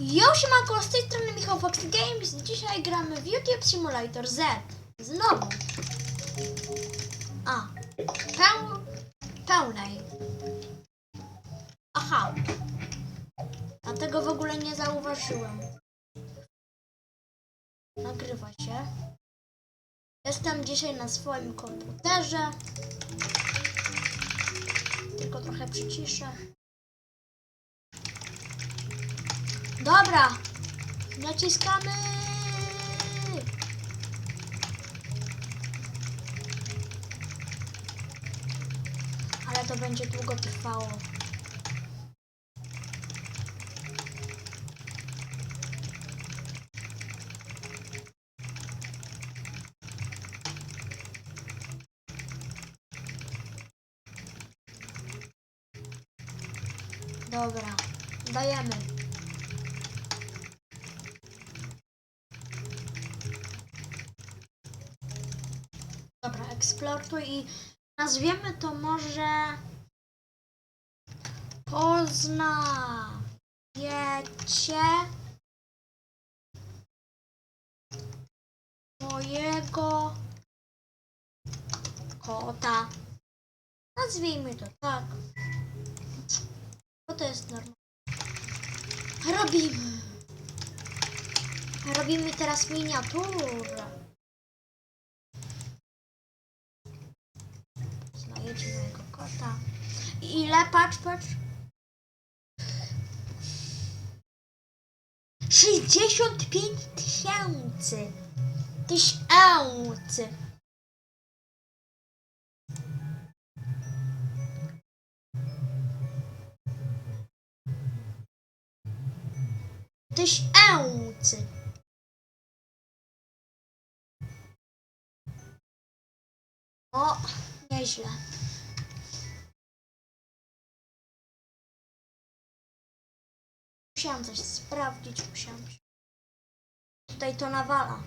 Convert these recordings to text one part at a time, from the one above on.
Yo, siemanko, z tej strony Michał Fox Games. Dzisiaj gramy w YouTube Simulator Z. Znowu. A, peł... pełnej. Aha. A tego w ogóle nie zauważyłem. Nagrywa się. Jestem dzisiaj na swoim komputerze. Tylko trochę przyciszę. Dobra. Naciskamy. Ale to będzie długo trwało. Może Poznajecie mojego kota. Nazwijmy to tak. Bo to jest normalne. Robimy. Robimy teraz miniaturę. Mojego kota. Ile? Patrz, patrz. 65 tysięcy. Tysięcy. Tysięcy. Nieźle. Musiałam coś sprawdzić, musiałam. Tutaj to nawala.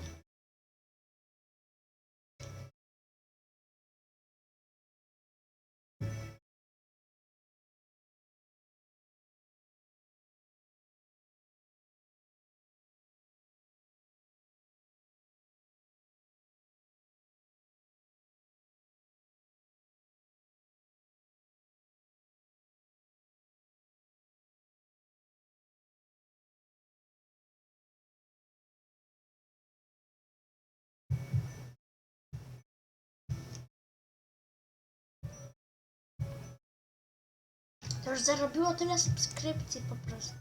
To już zarobiło tyle subskrypcji po prostu.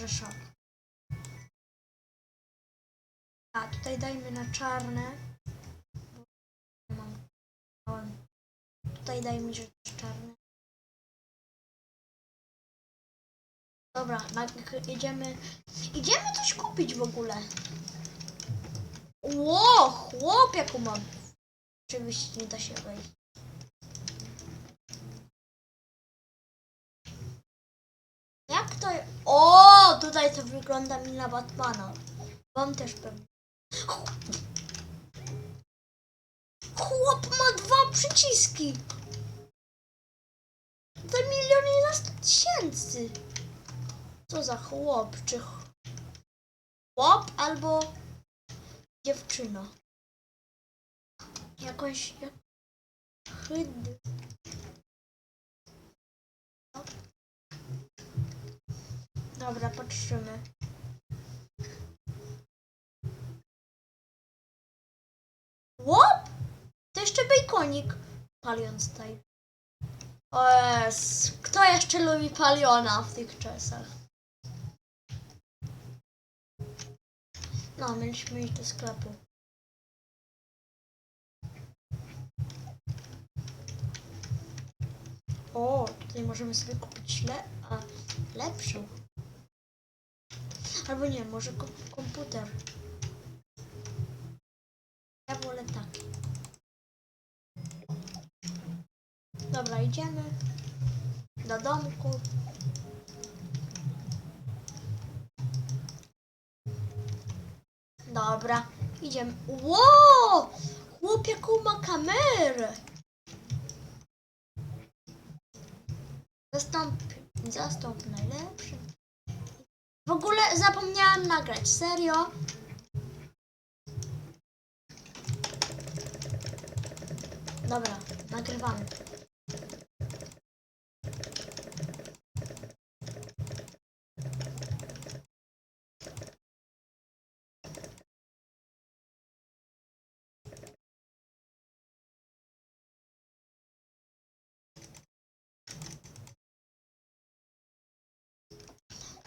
Że szok. A tutaj dajmy na czarne. Bo mam. Tutaj dajmy rzecz czarne. Dobra, na, idziemy. Idziemy coś kupić w ogóle. Ło, chłop jaką mam. Oczywiście nie da się wejść. Jak to. je- O, tutaj to wygląda mi na Batmana. Wam też pewnie. Chłop ma dwa przyciski. Za miliony za 100 tysięcy. Co za chłop? Czy ch- chłop albo dziewczyna? Jakoś. Jak... Dobra, patrzymy. Łop? To jeszcze bejkonik. Palion style. O jest. Kto jeszcze lubi paliona w tych czasach? No, mieliśmy iść do sklepu. O, tutaj możemy sobie kupić le a, lepszą. Albo nie, może ko komputer. Ja wolę taki. Dobra, idziemy do domku. Dobra, idziemy. Ło! Chłop ma kamerę! Zastąp, zastąp najlepszy. W ogóle zapomniałam nagrać, serio. Dobra, nagrywamy.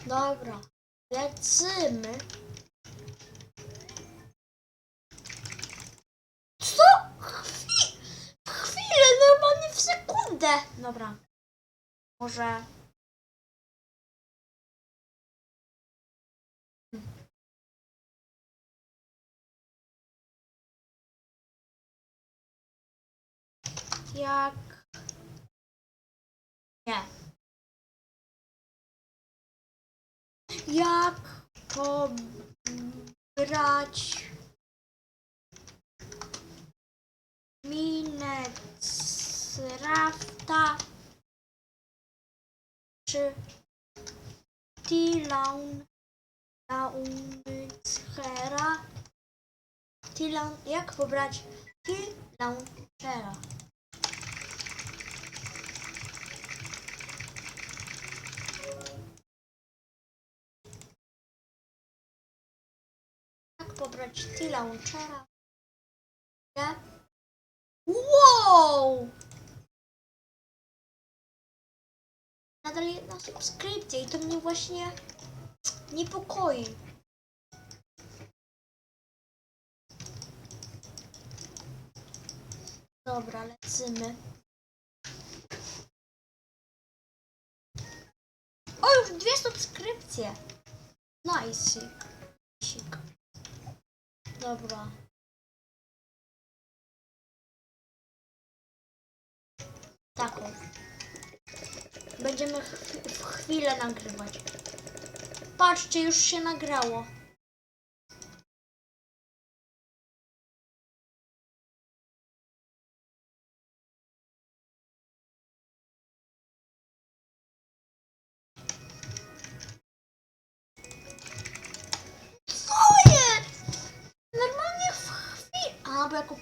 Dobra, lecimy. Co? Chwi chwilę, normalnie w sekundę. Dobra. Może... Jak... Nie. Jak pobrać Minecrafta czy Tilaun Launchera Tilaun, jak pobrać Tilaunchera Jak pobrać T-Launchera? Nie? Wow! Nadal jedna subskrypcja i to mnie właśnie niepokoi. Dobra, lecimy. O, już dwie subskrypcje. Nice. Sik. Dobra. Taką. Będziemy w, chwilę nagrywać. Patrzcie, już się nagrało.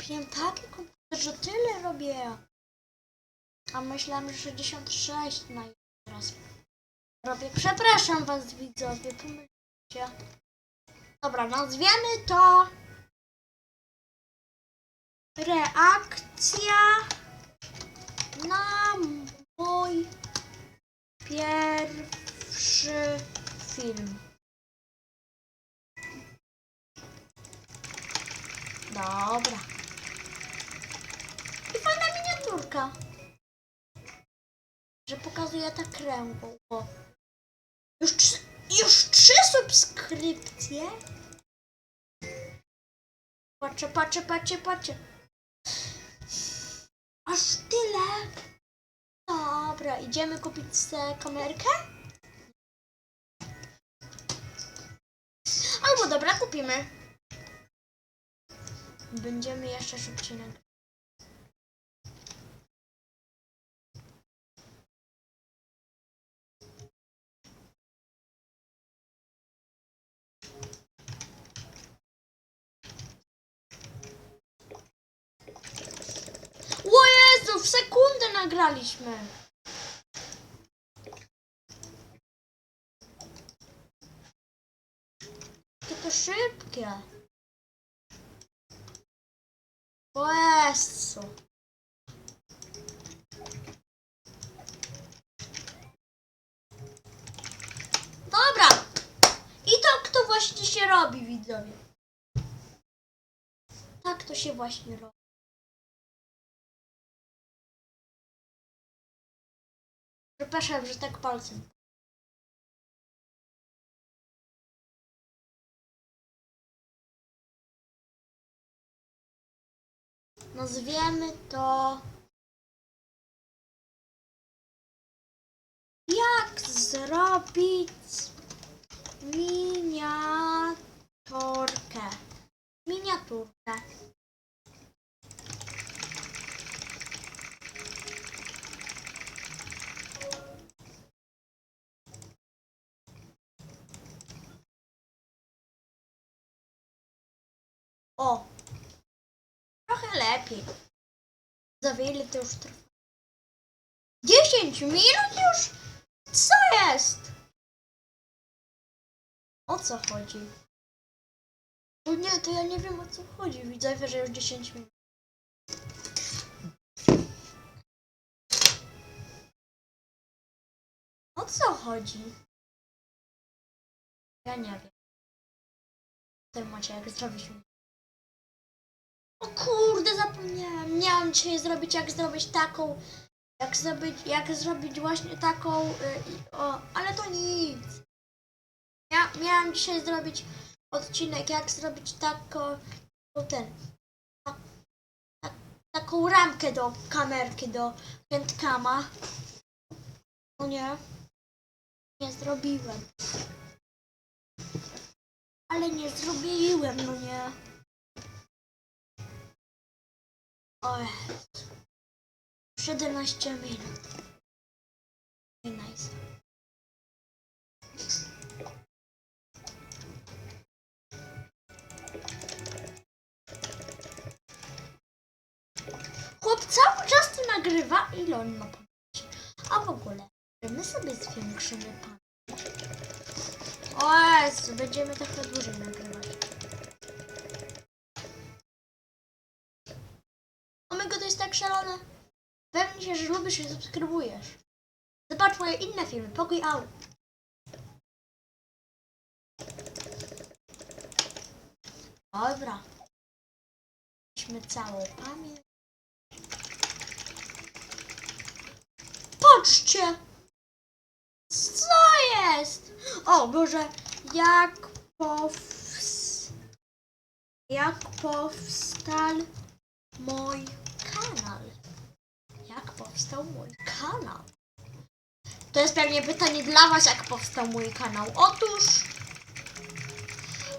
Kupiłem taki komputer, że tyle robię. A myślałem, że 66 na teraz robię. Przepraszam was widzowie, pomylicie. Dobra, nazwiemy to reakcja na mój pierwszy film. Dobra. Miniaturka. Że pokazuje tak ręką. O. Już, trzy, już trzy subskrypcje? Patrzę, patrzę, patrzę, patrzę. Aż tyle? Dobra, idziemy kupić sobie kamerkę? Albo dobra, kupimy. Będziemy jeszcze szybciej nagrywać. W sekundę nagraliśmy. Tylko szybkie. O Jezu. Dobra. I tak to właśnie się robi, widzowie. Tak to się właśnie robi. Przepraszam, że tak palcem. Nazwiemy to. Jak zrobić miniaturkę? Miniaturkę. O! Trochę lepiej. Za wiele to już trwa. 10 minut już? Co jest? O co chodzi? O nie, to ja nie wiem o co chodzi. Widzę, że już 10 minut. O co chodzi? Ja nie wiem. Tutaj macie jak zrobić. O kurde, zapomniałem. Miałam dzisiaj zrobić jak zrobić taką. Jak zrobić, jak zrobić właśnie taką. y, o, ale to nic. Miałam dzisiaj zrobić odcinek, jak zrobić taką. ten. Tak, tak, taką ramkę do kamerki, do handcama. No nie. Nie zrobiłem. Ale nie zrobiłem, no nie. Oj. 17 minut. Nice. Chłop cały czas to nagrywa. Ile on ma pamięci? A w ogóle, że my sobie zwiększymy pamięć. O Jezu, będziemy trochę dłużej nagrywać. Się, że lubisz i subskrybujesz. Zobacz moje inne filmy, pokój out. Dobra. Mieliśmy całą pamięć. Patrzcie! Co jest? O Boże, jak pows... Jak powstał mój powstał mój kanał? To jest pewnie pytanie dla Was, jak powstał mój kanał. Otóż,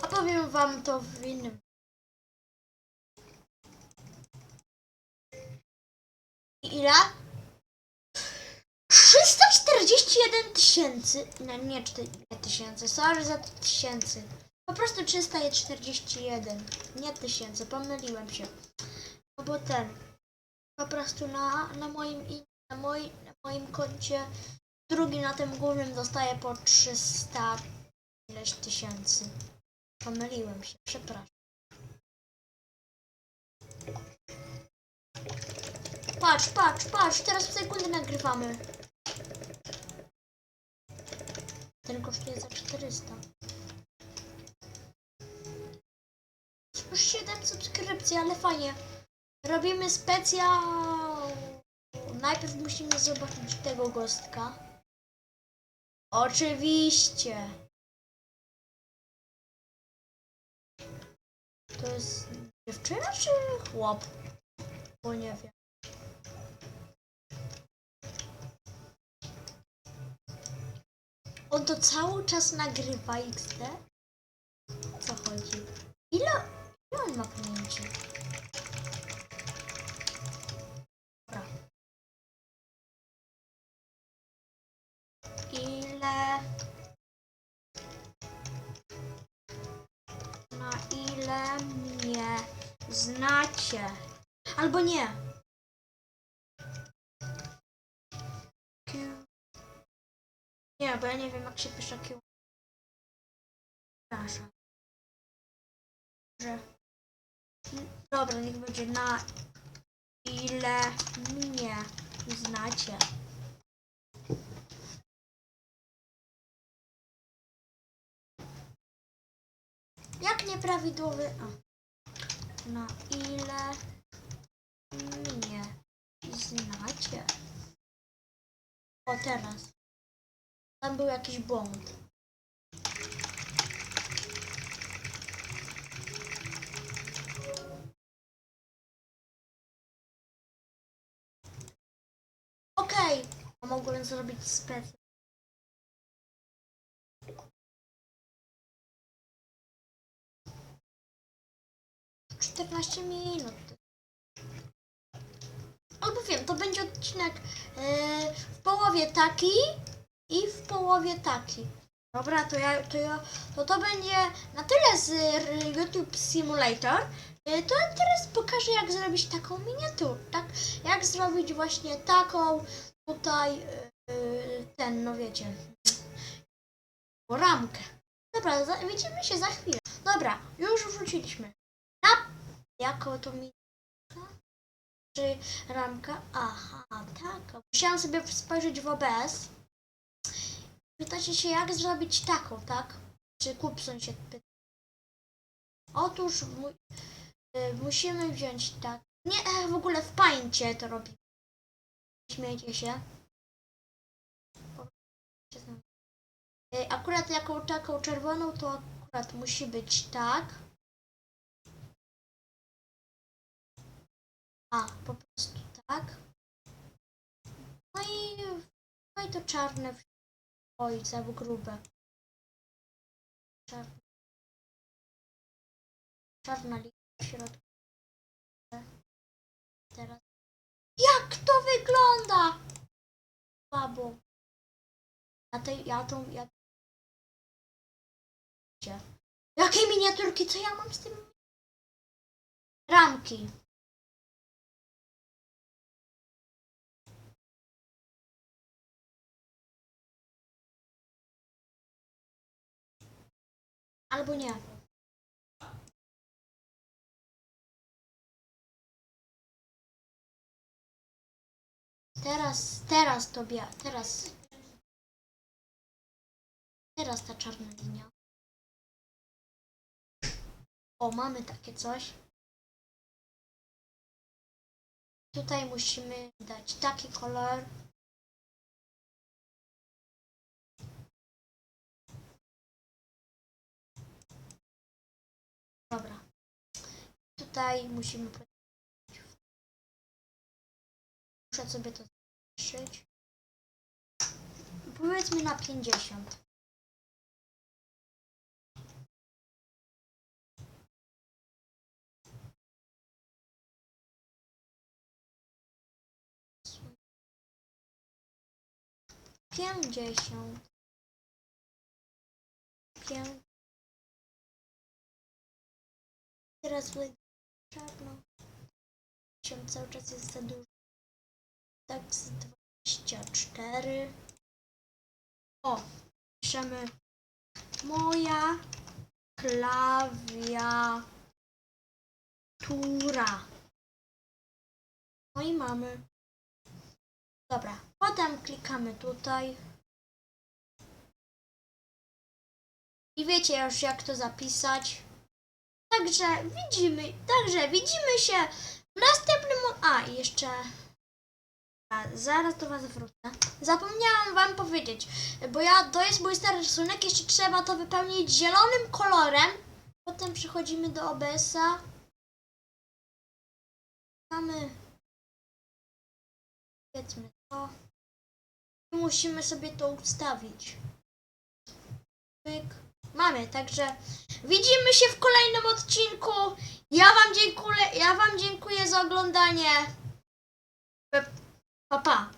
opowiem Wam to w innym. Ile? 341 tysięcy. No nie 4 tysięcy, sorry za tysięcy. Po prostu 341, nie tysięcy, pomyliłem się. No bo ten, po prostu na, na moim na, moi, na moim koncie drugi na tym głównym dostaje po 300 ileś tysięcy. Pomyliłem się, przepraszam. Patrz, patrz, patrz, teraz w sekundę nagrywamy. Ten kosztuje za 400. Już 7 subskrypcji, ale fajnie. Robimy specjal. Najpierw musimy zobaczyć tego gostka. Oczywiście. To jest dziewczyna czy chłop? Bo nie wiem. On to cały czas nagrywa XD? Co chodzi? Ile, ile on ma pamięci? Nie, bo ja nie wiem jak się pisze. Przepraszam. Że... Dobra, niech będzie na ile mnie znacie. Jak nieprawidłowy... A. Na ile mnie znacie? O, teraz. Tam był jakiś błąd. Okej. A mogłem zrobić specjal. Czternaście minut. Albo wiem, to będzie odcinek e, w połowie taki i w połowie taki. Dobra, to ja, to ja, to to będzie na tyle z YouTube Simulator. Y, To ja teraz pokażę, jak zrobić taką miniaturę, tak? Jak zrobić właśnie taką tutaj, y, ten, no wiecie, ramkę. Dobra, widzimy się za chwilę. Dobra, już wrzuciliśmy. Na, jako to miniaturka? Czy ramka? Aha, tak. Musiałam sobie spojrzeć w OBS. Pytacie się, jak zrobić taką, tak? Czy Kupson się pyta. Otóż mu, y, musimy wziąć tak. Nie, e, w ogóle w pańcie to robimy. Śmiejcie się. Y, Akurat jaką taką czerwoną, to akurat musi być tak. A, po prostu tak. No i, no i to czarne w Oj, za grube. Czarna. Czarna linia w środku. Teraz. Jak to wygląda? Babo. Ja tej, ja tą, ja... Jakie miniaturki? Co ja mam z tym? Ramki. Albo nie. Teraz, teraz tobie, teraz. Teraz ta czarna linia. O, mamy takie coś. Tutaj musimy dać taki kolor. Tutaj musimy. Muszę sobie to zszyć. Powiedzmy na 50. Pięćdziesiąt. Pięć. Teraz czarno. Się cały czas jest za. Tak z 24. O, piszemy moja klawiatura. No i mamy. Dobra, potem klikamy tutaj. I wiecie już jak to zapisać. Także widzimy, także widzimy się w następnym. A, jeszcze. A, zaraz do Was wrócę. Zapomniałam Wam powiedzieć, bo ja to jest mój stary rysunek, jeszcze trzeba to wypełnić zielonym kolorem. Potem przechodzimy do OBS-a. Mamy. Powiedzmy to. I musimy sobie to ustawić. Pyk. Mamy, także widzimy się w kolejnym odcinku. Ja wam dziękuję, ja wam dziękuję za oglądanie. Pa pa.